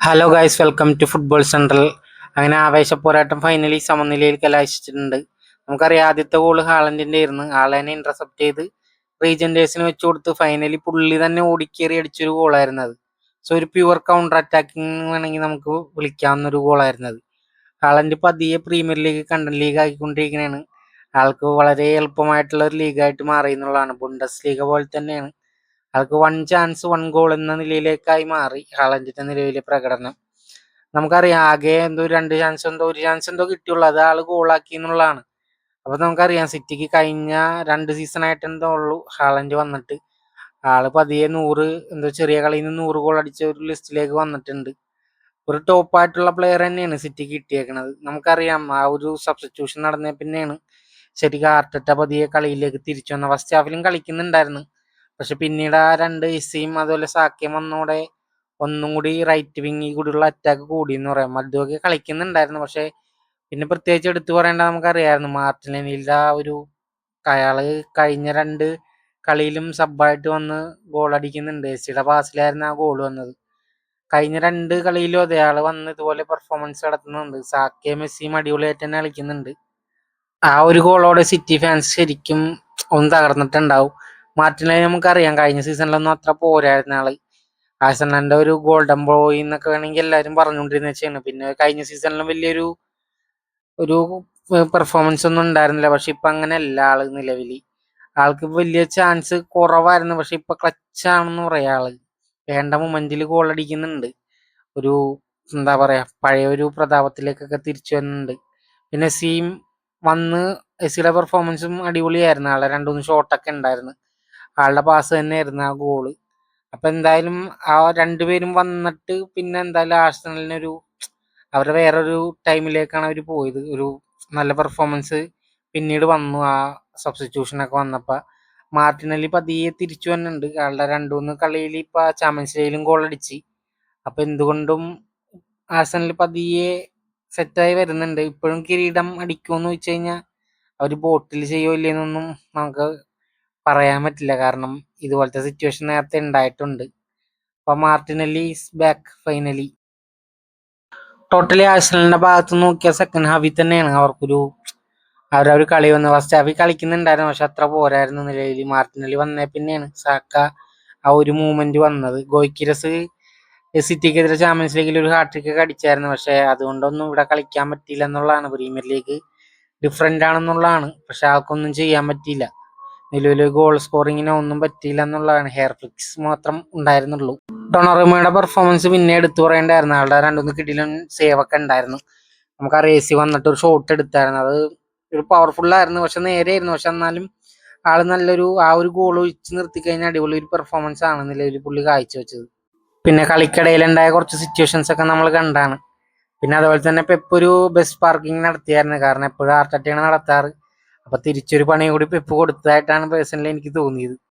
Hello guys welcome to football central അങ്ങനെ ആവേശ പോരാട്ടം ഫൈനലി സമനിലയിൽ കലാശിച്ചിട്ടുണ്ട് നമുക്കറിയാം ആദ്യത്തെ ഗോൾ ഹാളൻഡിന്റെ ആയിരുന്നു. ഹാളനെ ഇന്റർസെപ്റ്റ് ചെയ്ത് റീജൻഡേഴ്സിന് വെച്ചു കൊടുത്ത് ഫൈനലി പുള്ളി തന്നെ ഓടിക്കേറി അടിച്ചൊരു ഗോളായിരുന്നു അത്. സോ ഒരു പ്യുവർ കൗണ്ടർ അറ്റാക്കിംഗ് വേണമെങ്കിൽ നമുക്ക് വിളിക്കാവുന്ന ഒരു അത്. ഹാളൻഡ് പതിയെ പ്രീമിയർ ലീഗ് കണ്ടൻ ലീഗ് ആക്കിക്കൊണ്ടിരിക്കുന്നതാണ് ആൾക്ക് വളരെ എളുപ്പമായിട്ടുള്ള ഒരു ലീഗായിട്ട് മാറി എന്നുള്ളതാണ്. ബുണ്ടസ് ലീഗ പോലെ തന്നെയാണ്. ആൾക്ക് വൺ ചാൻസ് വൺ ഗോൾ എന്ന നിലയിലേക്കായി മാറി. ഹാളൻഡിന്റെ നിലവിലെ പ്രകടനം. നമുക്കറിയാം ആകെ എന്തോ രണ്ട് ചാൻസ് എന്തോ ഒരു ചാൻസ് എന്തോ കിട്ടിയുള്ളൂ. അത് ആൾ ഗോളാക്കി എന്നുള്ളതാണ്. അപ്പൊ നമുക്കറിയാം സിറ്റിക്ക് കഴിഞ്ഞ രണ്ട് സീസൺ ആയിട്ട് എന്തോ ഉള്ളൂ. ഹാളൻഡ് വന്നിട്ട്. ആൾ പതിയെ നൂറ് എന്തോ ചെറിയ കളിയിൽ നിന്ന് നൂറ് ഗോൾ അടിച്ച ഒരു ലിസ്റ്റിലേക്ക് വന്നിട്ടുണ്ട്. ഒരു ടോപ്പ് ആയിട്ടുള്ള പ്ലെയർ തന്നെയാണ് സിറ്റി കിട്ടിയേക്കുന്നത് നമുക്കറിയാം ആ ഒരു സബ്സ്റ്റിറ്റ്യൂഷൻ നടന്ന പിന്നെയാണ്. ശരിക്കും ആർട്ടറ്റ പതിയെ കളിയിലേക്ക് തിരിച്ചു വന്ന ഫസ്റ്റ് ഹാഫിലും കളിക്കുന്നുണ്ടായിരുന്നു. പക്ഷെ പിന്നീട് ആ രണ്ട് ഇസിയും അതുപോലെ സാക്യം വന്നോടെ ഒന്നും കൂടി റൈറ്റ് വിങ്ങിൽ കൂടിയുള്ള അറ്റാക്ക് കൂടി എന്ന് പറയാം. മദ്യമൊക്കെ കളിക്കുന്നുണ്ടായിരുന്നു. പക്ഷെ പിന്നെ പ്രത്യേകിച്ച് എടുത്തു പറയേണ്ട നമുക്കറിയായിരുന്നു മാർട്ടിനിന്റെ ആ ഒരു അയാൾ കഴിഞ്ഞ രണ്ട് കളിയിലും സബ്ബായിട്ട് വന്ന് ഗോൾ അടിക്കുന്നുണ്ട്. എസിയുടെ പാസിലായിരുന്നു ആ ഗോൾ വന്നത്. കഴിഞ്ഞ രണ്ട് കളിയിലും അതെ ആൾ വന്ന് ഇതുപോലെ പെർഫോമൻസ് നടത്തുന്നുണ്ട്. സാക്കിയ മെസ്സിയും അടിപൊളിയായിട്ട് തന്നെ കളിക്കുന്നുണ്ട്. ആ ഒരു ഗോളോടെ സിറ്റി ഫാൻസ് ശരിക്കും ഒന്ന് തകർന്നിട്ടുണ്ടാവും. മാർട്ടിനെ നമുക്കറിയാം. കഴിഞ്ഞ സീസണിലൊന്നും അത്ര പോരായിരുന്ന ആൾ. ആഴ്സണലിന്റെ ഒരു ഗോൾഡൻ ബോയ് എന്നൊക്കെ വേണമെങ്കിൽ എല്ലാവരും പറഞ്ഞുകൊണ്ടിരുന്ന വെച്ചാണ് പിന്നെ കഴിഞ്ഞ സീസണിലും വലിയൊരു ഒരു പെർഫോമൻസ് ഒന്നും ഉണ്ടായിരുന്നില്ല. പക്ഷെ ഇപ്പൊ അങ്ങനെയല്ല ആൾ നിലവിൽ ആൾക്ക് വലിയ ചാൻസ് കുറവായിരുന്നു. പക്ഷെ ഇപ്പൊ ക്ലച്ച് ആണെന്ന് പറയാം ആൾ. വേണ്ട മൊമെന്റിൽ ഗോൾ അടിക്കുന്നുണ്ട്. ഒരു എന്താ പറയാ പഴയ ഒരു പ്രതാപത്തിലേക്കൊക്കെ തിരിച്ചു വരുന്നുണ്ട്. പിന്നെ സീം വന്ന് എസിയുടെ പെർഫോമൻസും അടിപൊളിയായിരുന്നു. ആളെ രണ്ടു മൂന്ന് ഷോട്ടൊക്കെ ഉണ്ടായിരുന്നു. ആളുടെ പാസ് തന്നെ ആയിരുന്നു ആ ഗോൾ അപ്പൊ എന്തായാലും ആ രണ്ടുപേരും വന്നിട്ട് പിന്നെ എന്തായാലും ആഴ്സണലിനൊരു അവരുടെ വേറൊരു ടൈമിലേക്കാണ് അവർ പോയത്. ഒരു നല്ല പെർഫോമൻസ് പിന്നീട് വന്നു ആ സബ്സ്റ്റിറ്റ്യൂഷൻ ഒക്കെ വന്നപ്പോ. മാർട്ടിനലി പതിയെ തിരിച്ചു വന്നിട്ടുണ്ട്. ആളുടെ രണ്ടു മൂന്ന് കളിയിൽ ഇപ്പൊ ചാമ്പ്യൻസ് ലീഗിലും ഗോൾ അടിച്ച്. അപ്പൊ എന്തുകൊണ്ടും ആഴ്സണൽ പതിയെ സെറ്റായി വരുന്നുണ്ട്. ഇപ്പോഴും കിരീടം അടിക്കുമെന്ന് വെച്ച് കഴിഞ്ഞാൽ അവർ ബോട്ടിൽ ചെയ്യോ ഇല്ലെന്നൊന്നും നമുക്ക് പറയാൻ പറ്റില്ല. കാരണം ഇതുപോലത്തെ സിറ്റുവേഷൻ നേരത്തെ ഉണ്ടായിട്ടുണ്ട് അപ്പൊ Martinelli is back finally totally ആഴ്സണലിന്റെ ഭാഗത്ത് നോക്കിയ സെക്കൻഡ് ഹാഫിൽ തന്നെയാണ്. അവർക്കൊരു അവരവർ കളി വന്ന് ഫസ്റ്റ് ഹാഫിൽ കളിക്കുന്നുണ്ടായിരുന്നു. പക്ഷെ അത്ര പോരായിരുന്നു നിലയിൽ മാർട്ടിനലി വന്നേ പിന്നെയാണ്. സാക്ക ആ ഒരു മൂവ്മെന്റ് വന്നത്. ഗോയ്ക്കിരസ് സിറ്റിക്കെതിരെ ചാമ്പ്യൻസ് ലീഗിൽ ഒരു ഹാട്രിക് ഒക്കെ അടിച്ചായിരുന്നു. പക്ഷെ അതുകൊണ്ടൊന്നും ഇവിടെ കളിക്കാൻ പറ്റിയില്ല എന്നുള്ളതാണ്. പ്രീമിയർ ലീഗ് ഡിഫറെന്റ് ആണെന്നുള്ളതാണ്. പക്ഷെ ആൾക്കൊന്നും ചെയ്യാൻ പറ്റിയില്ല. നിലവിൽ ഗോൾ സ്കോറിങ്ങിന് ഒന്നും പറ്റിയില്ല എന്നുള്ളതാണ്. ഹെയർ ഫ്ലിക്സ് മാത്രം ഉണ്ടായിരുന്നുള്ളൂ. ഡൊണറുമയുടെ പെർഫോമൻസ് പിന്നെ എടുത്തു പറയേണ്ടായിരുന്നു. ആളുടെ രണ്ടൊന്ന് കിട്ടിയിലും സേവ് ഒക്കെ ഉണ്ടായിരുന്നു. നമുക്ക് ആ റേസി വന്നിട്ട് ഒരു ഷോട്ട് എടുത്തായിരുന്നു. അത് ഒരു പവർഫുൾ ആയിരുന്നു. പക്ഷെ നേരെയായിരുന്നു. പക്ഷെ എന്നാലും ആൾ നല്ലൊരു ആ ഒരു ഗോൾ ഒഴിച്ച് നിർത്തി കഴിഞ്ഞാൽ അടിപൊളി ഒരു പെർഫോമൻസ് ആണ് നിലവിൽ പുള്ളി കാഴ്ചവെച്ചത്. പിന്നെ കളിക്കിടയിലുണ്ടായ കുറച്ച് സിറ്റുവേഷൻസ് ഒക്കെ നമ്മൾ കണ്ടാണ്. പിന്നെ അതുപോലെ തന്നെ പെപ്പ് ഒരു ബസ് പാർക്കിംഗ് നടത്തിയായിരുന്നു. കാരണം എപ്പോഴും ആർട്ടാണ് നടത്താറ്. അപ്പൊ തിരിച്ചൊരു പണി കൂടി പെപ്പ് കൊടുത്തതായിട്ടാണ് പേഴ്സണലി എനിക്ക് തോന്നിയത്.